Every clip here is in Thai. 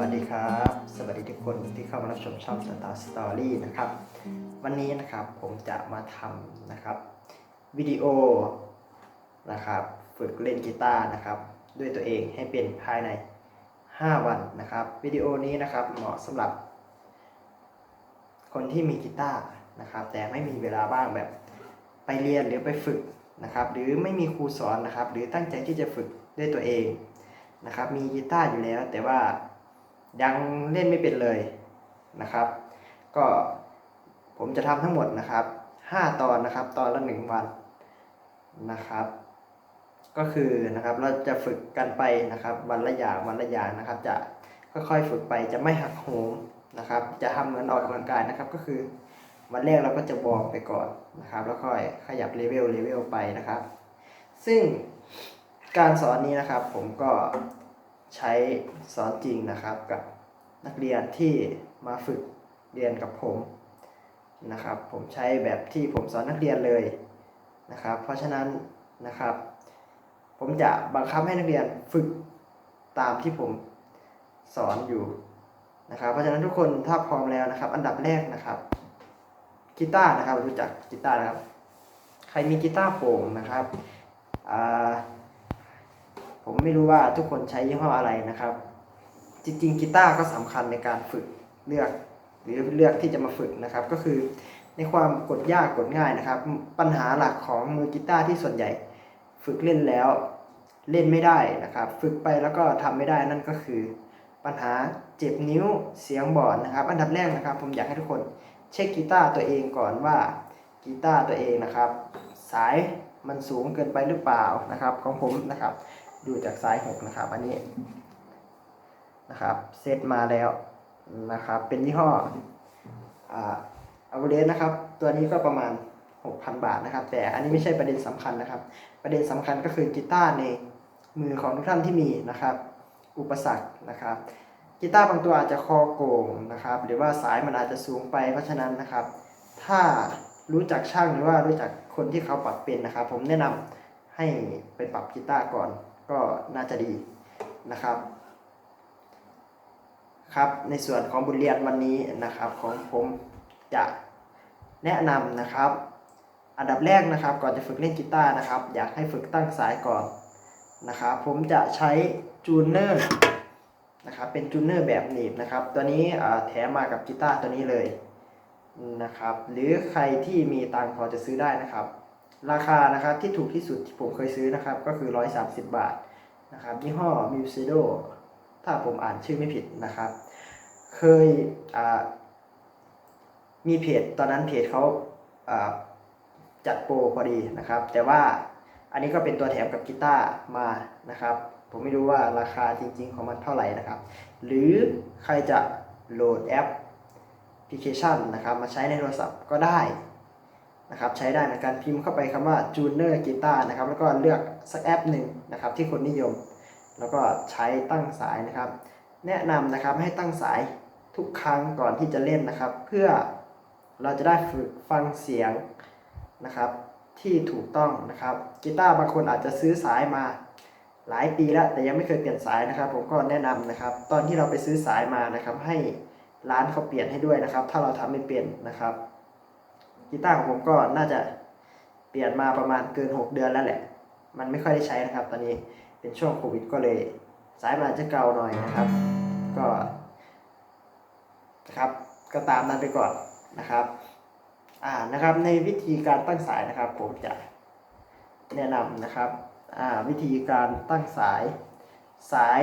วัสดีครับ สวัสดีทุกคนที่เข้ามารับชมช่อง Star Story นะครับ วันนี้นะครับผมจะมาทำนะครับวิดีโอนะครับฝึกเล่นกีตาร์นะครับ ด้วยตัวเองให้เป็นภายใน 5 วันนะครับวิดีโอนี้นะครับเหมาะสำหรับ คนที่มีกีตาร์นะครับแต่ไม่มีเวลาบ้างแบบไปเรียนหรือไปฝึกนะครับหรือไม่มีครูสอนนะครับ หรือตั้งใจที่จะฝึกด้วยตัวเองนะครับมีกีตาร์อยู่แล้วแต่ว่า ยังเล่นไม่เป็นเลยนะครับ ก็ผมจะทำทั้งหมดนะครับ 5 ตอนนะครับตอนละ 1 วันนะครับ ก็คือนะครับเราจะฝึกกันไปนะครับ วันละอย่างวันละอย่างนะครับ จะค่อยๆฝึกไปจะไม่หักโหมนะครับ จะทำเหมือนออกกำลังกายนะครับ ก็คือวันแรกเราก็จะวอร์มไปก่อนนะครับ แล้วค่อยขยับเลเวลเลเวลไปนะครับ ซึ่งการสอนนี้นะครับผมก็ ใช้สอนจริงนะครับกับนักเรียนที่มาฝึกเรียนกับผมนะครับ ผมใช้แบบที่ผมสอนนักเรียนเลยนะครับ เพราะฉะนั้นนะครับ ผมจะบังคับให้นักเรียนฝึกตามที่ผมสอนอยู่นะครับ เพราะฉะนั้นทุกคนถ้าพร้อมแล้วนะครับ อันดับแรกนะครับกีตาร์นะครับรู้จักกีตาร์นะครับ ใครมีกีตาร์โปร่งนะครับอ่า ผมไม่รู้ว่าทุกคนใช้ยี่ห้ออะไรนะครับ จริงๆกีตาร์ก็สำคัญในการฝึกเลือก หรือเลือกที่จะมาฝึกนะครับ ก็คือในความกดยากกดง่ายนะครับ ปัญหาหลักของมือกีตาร์ที่ส่วนใหญ่ ฝึกเล่นแล้วเล่นไม่ได้นะครับ ฝึกไปแล้วก็ทำไม่ได้นั่นก็คือ ปัญหาเจ็บนิ้วเสียงบอดนะครับ อันดับแรกนะครับ ผมอยากให้ทุกคนเช็คกีตาร์ตัวเองก่อนว่ากีตาร์ตัวเองนะครับ สายมันสูงเกินไปหรือเปล่านะครับ ของผมนะครับ ดูจากสายหกนะครับ อันนี้นะครับเซตมาแล้วนะครับ เป็นยี่ห้ออ่าอเ r สนะครับ ตัวนี้ก็ประมาณ 6,000 บาทนะครับ แต่อันนี้ไม่ใช่ประเด็นสำคัญนะครับ ประเด็นสำคัญก็คือกีตาร์ในมือของทุกท่านที่มีนะครับ อุปสรรคนะครับกีตาร์บางตัวอาจจะคอโก่งนะครับ หรือว่าสายมันอาจจะสูงไปเพราะฉะนั้นนะครับ ถ้ารู้จักช่างหรือว่ารู้จักคนที่เขาปรับเป็นนะครับ ผมแนะนำให้ไปปรับกีตาร์ก่อน ก็น่าจะดีนะครับครับในส่วนของบทเรียนวันนี้นะครับของผมจะแนะนำนะครับ อันดับแรกนะครับก่อนจะฝึกเล่นกีตาร์นะครับ อยากให้ฝึกตั้งสายก่อนนะครับผมจะใช้จูเนอร์นะครับเป็นจูเนอร์แบบหนีบนะครับ ตัวนี้แถมมากับกีตาร์ตัวนี้เลยนะครับ หรือใครที่มีตังพอจะซื้อได้นะครับ ราคานะครับที่ถูกที่สุดที่ผมเคยซื้อนะครับ ก็คือ 130 บาทนะครับยี่ห้อ m u s i d o ถ้าผมอ่านชื่อไม่ผิดนะครับ เคยมีเพจตอนนั้นเพจเขาาจัดโปรพอดีนะครับ แต่ว่าอันนี้ก็เป็นตัวแถมกับกีตาร์มานะครับ ผมไม่รู้ว่าราคาจริง ๆ ของมันเท่าไหร่นะครับ หรือใครจะโหลดแอปพลิเคชันนะครับ มาใช้ในโทรศัพท์ก็ได้ นะครับใช้ได้ในการพิมพ์เข้าไปคำว่า Juner Guitar นะครับแล้วก็เลือกสักแอปหนึ่งนะครับที่คนนิยม แล้วก็ใช้ตั้งสายนะครับ แนะนำนะครับให้ตั้งสายทุกครั้งก่อนที่จะเล่นนะครับ เพื่อเราจะได้ฝึกฟังเสียงนะครับที่ถูกต้องนะครับกีตาร์บางคนอาจจะซื้อสายมาหลายปีแล้วแต่ยังไม่เคยเปลี่ยนสายนะครับ ผมก็แนะนำนะครับ ตอนที่เราไปซื้อสายมานะครับ ให้ร้านเขาเปลี่ยนให้ด้วยนะครับ ถ้าเราทำไม่เป็นนะครับ กีตาร์ของผมก็น่าจะเปลี่ยนมาประมาณเกิน 6 เดือนแล้วแหละ มันไม่ค่อยได้ใช้นะครับ ตอนนี้เป็นช่วงโควิดก็เลยสายมันอาจจะเก่าหน่อยนะครับ ก็นะครับก็ตามนั้นไปก่อนนะครับอ่านะครับในวิธีการตั้งสายนะครับ ผมจะแนะนำนะครับอ่าวิธีการตั้งสายสาย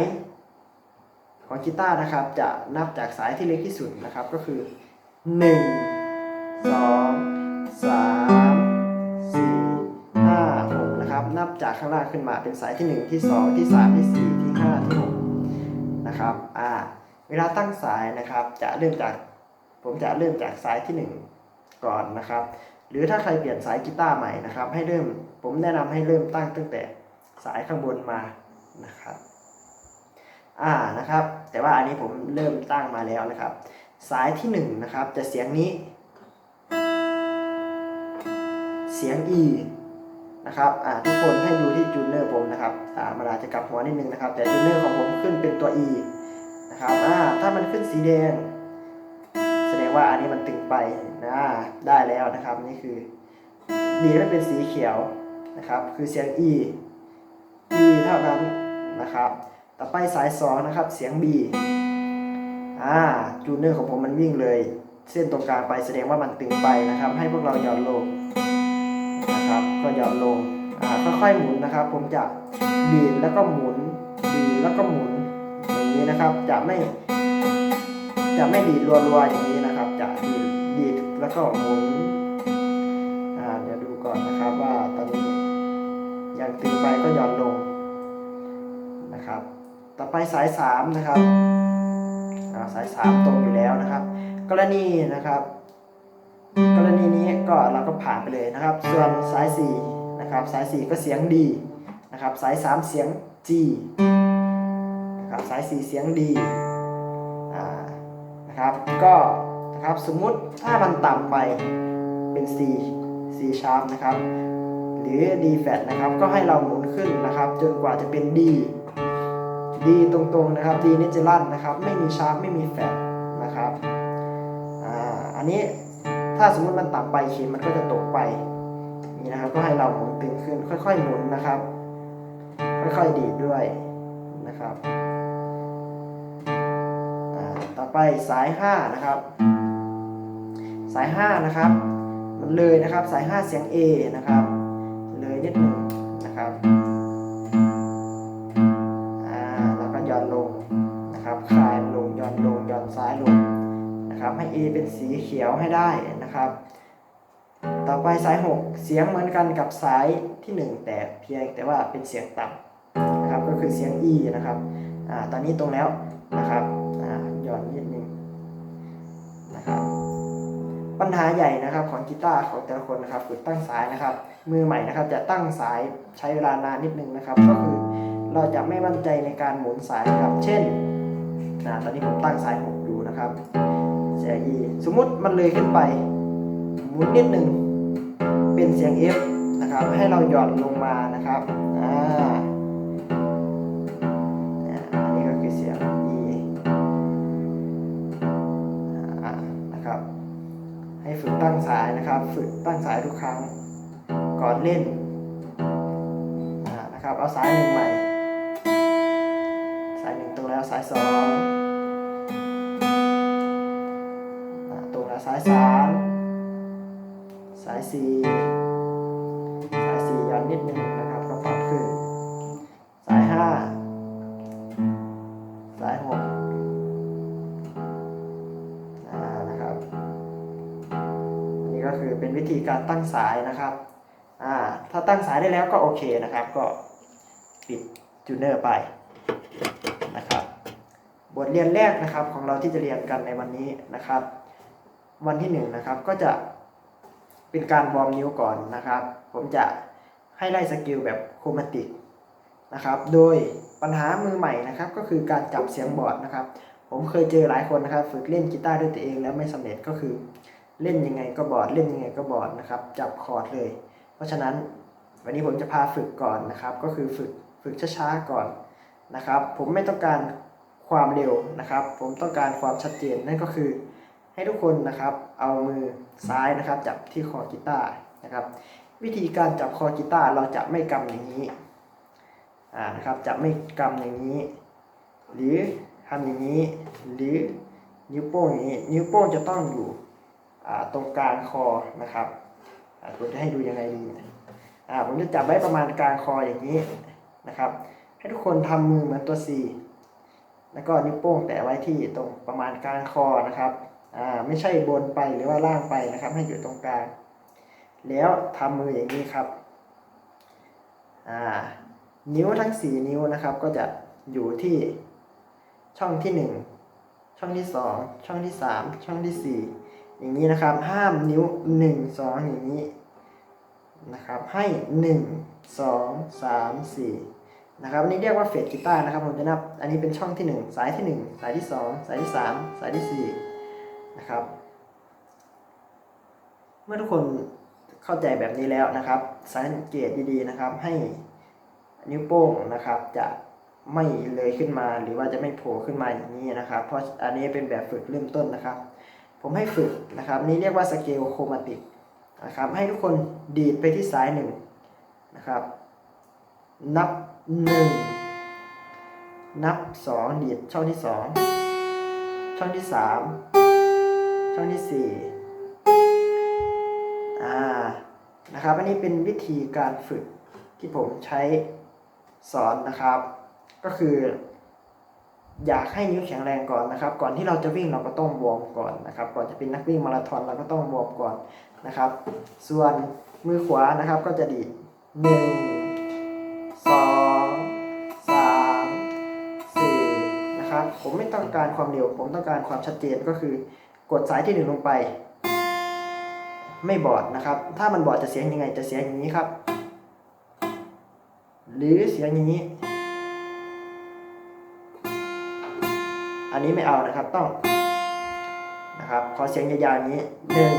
ของกีตาร์นะครับ จะนับจากสายที่เล็กที่สุดนะครับ ก็คือ 1 2 จากข้างล่างขึ้นมาเป็นสายที่ 1 ที่ 2 ที่ 3 ที่ 4 ที่ 5 ที่ 6 นะครับอ่าเวลาตั้งสายนะครับจะเริ่มจากผมจะเริ่มจากสายที่ 1 ก่อนนะครับ หรือถ้าใครเปลี่ยนสายกีตาร์ใหม่นะครับ ให้เริ่มผมแนะนำให้เริ่มตั้งตั้งแต่สายข้างบนมานะครับอ่านะครับ แต่ว่าอันนี้ผมเริ่มตั้งมาแล้วนะครับ สายที่หนึ่งนะครับจะเสียงนี้ เสียง E นะครับอ่าทุกคนให้ดูที่จูเนอร์ผมนะครับอ่ามันอาจจะกลับหัวนิดนึงนะครับ แต่จูเนอร์ของผมขึ้นเป็นตัว E นะนะครับอ่าถ้ามันขึ้นสีแดง แสดงว่าอันนี้มันตึงไปนะได้แล้วนะครับนี่คือดีถ้าเป็นสีเขียวนะครับ คือเสียง E E เท่านั้นนะครับ ต่อไปสายสองนะครับ เสียง B อ่าจูเนอร์ของผมมันวิ่งเลย เส้นตรงกลางไปแสดงว่ามันตึงไปนะครับ ให้พวกเราหย่อนลง นะครับ ก็หย่อนลงอ่าค่อยๆหมุนนะครับ ผมจะบีบแล้วก็หมุนบีบแล้วก็หมุนอย่างนี้นะครับ จะไม่ จะไม่ดีดรัวๆอย่างนี้นะครับ จะดีดดีดแล้วก็หมุนอ่าเดี๋ยวดูก่อนนะครับว่าตอนนี้ยังตึงไปก็หย่อนลงนะครับ ต่อไปสายสามนะครับอ่าสายสามตรงอยู่แล้วนะครับ กรณีนะครับ กรณีนี้ก็เราก็ผ่านไปเลยนะครับ ส่วนสายสี่นะครับสายสี่ก็เสียงดีนะครับสายสามเสียง G นะครับสายสี่เสียงดีนะครับก็นะครับสมมุติถ้ามันต่ำไปเป็น C C sharp นะครับหรือ D flat นะครับก็ให้เราหมุนขึ้นนะครับ จนกว่าจะเป็น D D ตรงๆนะครับ D นี่จะลั่นนะครับ ไม่มี sharp ไม่มี flat นะครับออันนี้ ถ้าสมมติมันต่ำไปเข็มมันก็จะตกไปนี่นะครับ ก็ให้เราหมุนตึงขึ้น ค่อยๆหมุนนะครับ ค่อยๆดีดด้วยนะครับต่อไปสาย 5 นะครับ สาย 5 นะครับ มันเลยนะครับสาย 5 เสียง A นะครับ เลยนิดหนึ่งนะครับอ่าแล้วก็ย่อนลงนะครับคลายลงย่อนลงย่อนซ้ายลง นะครับให้ A เป็นสีเขียวให้ได้นะครับ ต่อไปสาย 6 เสียงเหมือนกันกับสายที่ 1 แต่เพียงแต่ว่าเป็นเสียงต่ำนะครับก็คือเสียง E นะครับอตอนนี้ตรงแล้วนะครับหย่อนนิดนึงนะครับปัญหาใหญ่นะครับของกีตาร์ของแต่ละคนนะครับคือตั้งสายนะครับ มือใหม่นะครับจะตั้งสายใช้เวลานานนิดนึงนะครับ ก็คือเราจะไม่มั่นใจในการหมุนสายนะครับ เช่นนะตอนนี้ผมตั้งสาย6อยู่นะครับ เสียง E สมมุติมันเลยขึ้นไปหมุนนิดหนึ่งเป็นเสียง F นะครับ ให้เราหย่อนลงมานะครับอ่าอันนี้ก็คือเสียง E อ่านะครับ ให้ฝึกตั้งสายนะครับ ฝึกตั้งสายทุกครั้งก่อนเล่นอ่านะครับ เอาสายหนึ่งใหม่ สายหนึ่งตรงแล้วสายสอง สายสามสายสี่สายสี่ย้อนนิดนึงนะครับก็ปรับขึ้น สายห้าสายหกนะครับอันนี้ก็คือเป็นวิธีการตั้งสายนะครับอ่าถ้าตั้งสายได้แล้วก็โอเคนะครับ ก็ปิดจูเนอร์ไปนะครับบทเรียนแรกนะครับของเราที่จะเรียนกันในวันนี้นะครับ วันที่หนึ่งนะครับก็จะเป็นการวอร์มนิ้วก่อนนะครับ ผมจะให้ไล่สกิลแบบโครมาติกนะครับ โดยปัญหามือใหม่นะครับ ก็คือการจับเสียงบอร์ดนะครับ ผมเคยเจอหลายคนนะครับ ฝึกเล่นกีตาร์ด้วยตัวเองแล้วไม่สำเร็จก็คือเล่นยังไงก็บอร์ดเล่นยังไงก็บอร์ดนะครับ จับคอร์ดเลย เพราะฉะนั้นวันนี้ผมจะพาฝึกก่อนนะครับ ก็คือฝึกฝึกช้าๆก่อนนะครับ ผมไม่ต้องการความเร็วนะครับ ผมต้องการความชัดเจนนั่นก็คือ ให้ทุกคนนะครับเอามือซ้ายนะครับ จับที่คอกีตาร์นะครับ วิธีการจับคอกีตาร์เราจะไม่กำอย่างนี้อ่านะครับจะไม่กำอย่างนี้ หรือทำอย่างนี้ หรือนิ้วโป้งอย่างนี้ นิ้วโป้งจะต้องอยู่ตรงกลางคอนะครับผมจะให้ดูยังไงดีอ่าผมจะจับไว้ประมาณกลางคออย่างนี้นะครับ ให้ทุกคนทำมือเหมือนตัว C แล้วก็นิ้วโป้งแตะไว้ที่ตรงประมาณกลางคอนะครับ อ่าไม่ใช่บนไปหรือว่าล่างไปนะครับ ให้อยู่ตรงกลาง แล้วทำมืออย่างนี้ครับอ่านิ้วทั้ง 4 นิ้วนะครับ ก็จะอยู่ที่ช่องที่ 1 ช่องที่ 2 ช่องที่ 3 ช่องที่ 4 อย่างนี้นะครับ ห้ามนิ้ว 1 2 อย่างนี้นะครับ ให้ 1 2 3 4 นะครับนนี้เรียกว่าเฟดกีตาร์นะครับผมจะนับ อันนี้เป็นช่องที่ 1 สายที่ 1 สายที่ 2 สายที่ 3 สายที่ 4 นะครับ เมื่อทุกคนเข้าใจแบบนี้แล้วนะครับ สังเกตดีๆนะครับ ให้นิ้วโป้งนะครับ จะไม่เลยขึ้นมาหรือว่าจะไม่โผล่ขึ้นมาอย่างนี้นะครับ เพราะอันนี้เป็นแบบฝึกเริ่มต้นนะครับ ผมให้ฝึกนะครับ นี่เรียกว่าสเกลโครมาติกนะครับ ให้ทุกคนดีดไปที่สายหนึ่งนะครับ นับหนึ่งนับสองดีดช่องที่สองช่องที่สาม ช่องที่สี่อ่านะครับอันนี้เป็นวิธีการฝึกที่ผมใช้สอนนะครับ ก็คือ อยากให้นิ้วแข็งแรงก่อนนะครับ ก่อนที่เราจะวิ่งเราก็ต้องวอร์มก่อนนะครับ ก่อนจะเป็นนักวิ่งมาราธอนเราก็ต้องวอร์มก่อนนะครับ ส่วนมือขวานะครับก็จะดีดหนึ่งสองสามสี่นะครับ ผมไม่ต้องการความเร็ว ผมต้องการความชัดเจนก็คือ กดสายที่หนึ่งลงไป ไม่บอดนะครับ ถ้ามันบอดจะเสียงยังไงจะเสียงอย่างนี้ครับ หรือเสียงอย่างนี้ อันนี้ไม่เอานะครับต้องนะครับขอเสียงยาวๆอย่างนี้หนึ่ง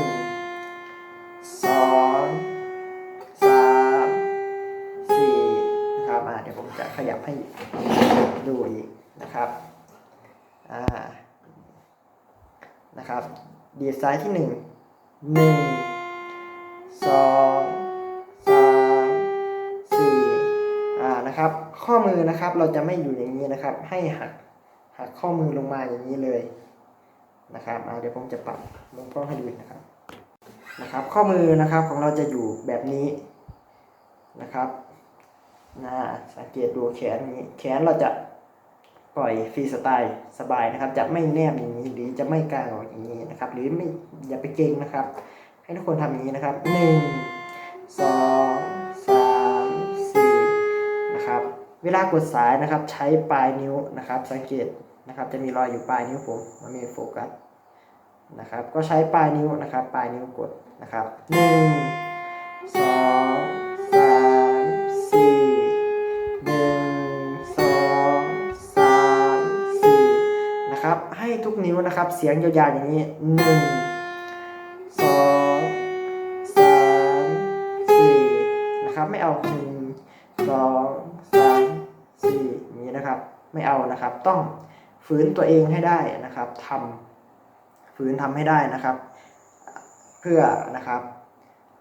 สองสามสี่นะครับอ่าเดี๋ยวผมจะขยับให้ดูอีกนะครับอ่า นะครับ ดีดซ้ายที่หนึ่งหนึ่งสองสามสี่อ่านะครับ ข้อมือนะครับเราจะไม่อยู่อย่างนี้นะครับ ให้หักหักข้อมือลงมาอย่างนี้เลยนะครับเดี๋ยวผมจะปรับลงกล้องให้ดูนะครับนะครับ ข้อมือนะครับของเราจะอยู่แบบนี้นะครับนะสังเกตดูแขนนี้แขนเราจะ ปล่อยฟรีสไตล์สบายนะครับ จะไม่แนบอย่างนี้หรือจะไม่กลางออกอย่างนี้นะครับ หรือไม่อย่าไปเก่งนะครับ ให้ทุกคนทำอย่างนี้นะครับ 1 2 3 4นะครับ เวลากดสายนะครับ ใช้ปลายนิ้วนะครับ สังเกตนะครับ จะมีรอยอยู่ปลายนิ้วผมมันมีโฟกัสนะครับ ก็ใช้ปลายนิ้วนะครับ ปลายนิ้วกดนะครับ 1 นะครับ เสียงยาวๆอย่างนี้หนึ่งสองสามสี่นะครับ ไม่เอาหนึ่งสองสามสี่อย่างนี้นะครับ ไม่เอานะครับ ต้องฝืนตัวเองให้ได้นะครับทำฝืนทำให้ได้นะครับ เพื่อนะครับ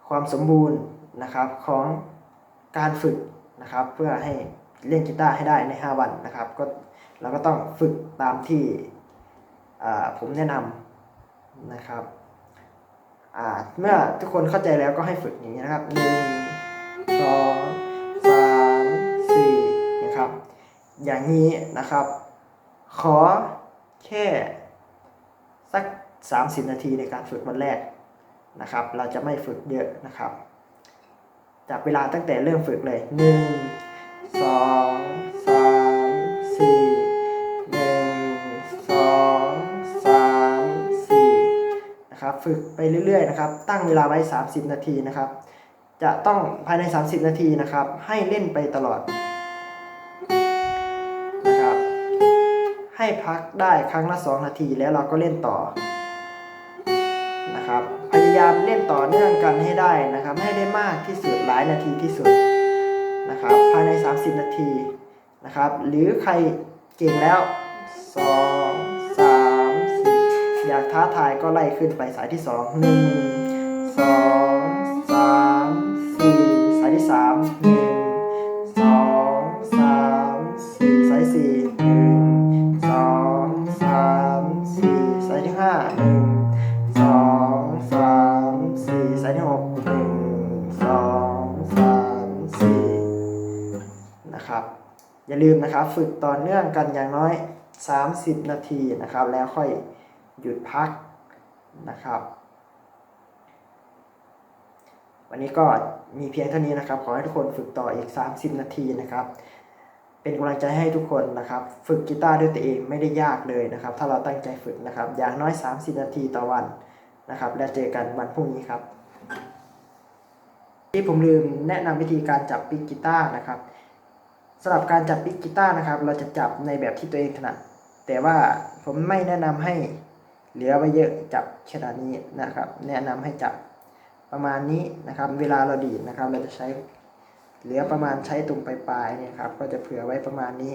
ความสมบูรณ์นะครับของการฝึกนะครับ เพื่อให้เล่นกีตาร์ให้ได้ใน 5 วันนะครับ ก็เราก็ต้องฝึกตามที่ ผมแนะนำนะครับเมื่อทุกคนเข้าใจแล้วก็ให้ฝึกอย่างนี้นะครับหนึ่งสองสามสี่นะครับ อย่างนี้นะครับ ขอแค่สัก 30 นาทีในการฝึกวันแรกนะครับ เราจะไม่ฝึกเยอะนะครับ จากเวลาตั้งแต่เริ่มฝึกเลย 1 2 ฝึกไปเรื่อยๆนะครับ ตั้งเวลาไว้ 30 นาทีนะครับ จะต้องภายใน 30 นาทีนะครับ ให้เล่นไปตลอดนะครับ ให้พักได้ครั้งละ 2 นาทีแล้วเราก็เล่นต่อนะครับ พยายามเล่นต่อเนื่องกันให้ได้นะครับ ให้ได้มากที่สุดหลายนาทีที่สุดนะครับ ภายใน 30 นาทีนะครับ หรือใครเก่งแล้ว2 อยากท้าทายก็ไล่ขึ้นไปสายที่2 1 2 3 4สองสามสี่สายที่3 1 2 3 4สองสามสี่สายที่4 1 2 3 4สองสามสี่สายที่5 1สองสามสี่สายที่หกหนึ่งสองสามสี่นะครับอย่าลืมนะครับ ฝึกต่อเนื่องกันอย่างน้อย 30 นาทีนะครับ แล้วค่อย หยุดพักนะครับ วันนี้ก็มีเพียงเท่านี้นะครับ ขอให้ทุกคนฝึกต่ออีก 30 นาทีนะครับ เป็นกำลังใจให้ทุกคนนะครับ ฝึกกีตาร์ด้วยตัวเองไม่ได้ยากเลยนะครับ ถ้าเราตั้งใจฝึกนะครับ อย่างน้อย 30 นาทีต่อวันนะครับ แล้วเจอกันวันพรุ่งนี้ครับ ที่ผมลืมแนะนำวิธีการจับปิกกีตาร์นะครับสำหรับการจับปิกกีตาร์นะครับ เราจะจับในแบบที่ตัวเองถนัดแต่ว่าผมไม่แนะนำให้ เหลือไว้เยอะจับขนาดนี้นะครับ แนะนำให้จับประมาณนี้นะครับ เวลาเราดีดนะครับ เราจะใช้เหลือประมาณใช้ตรงปลายๆเนี่ยครับ ก็จะเผื่อไว้ประมาณนี้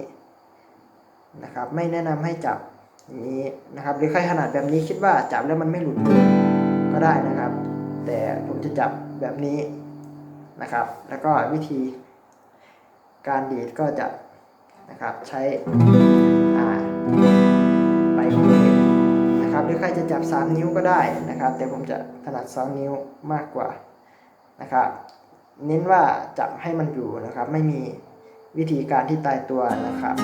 นะครับ ไม่แนะนำให้จับอย่างนี้นะครับ หรือใครถนัดแบบนี้คิดว่าจับแล้วมันไม่หลุดก็ได้นะครับ แต่ผมจะจับแบบนี้นะครับ แล้วก็วิธีการดีดก็จะนะครับใช้อ่า นะครับ หรือใครจะจับ 3 นิ้วก็ได้นะครับ แต่ผมจะถนัด2นิ้วมากกว่านะครับ เน้นว่าจับให้มันอยู่นะครับ ไม่มีวิธีการที่ตายตัวนะครับ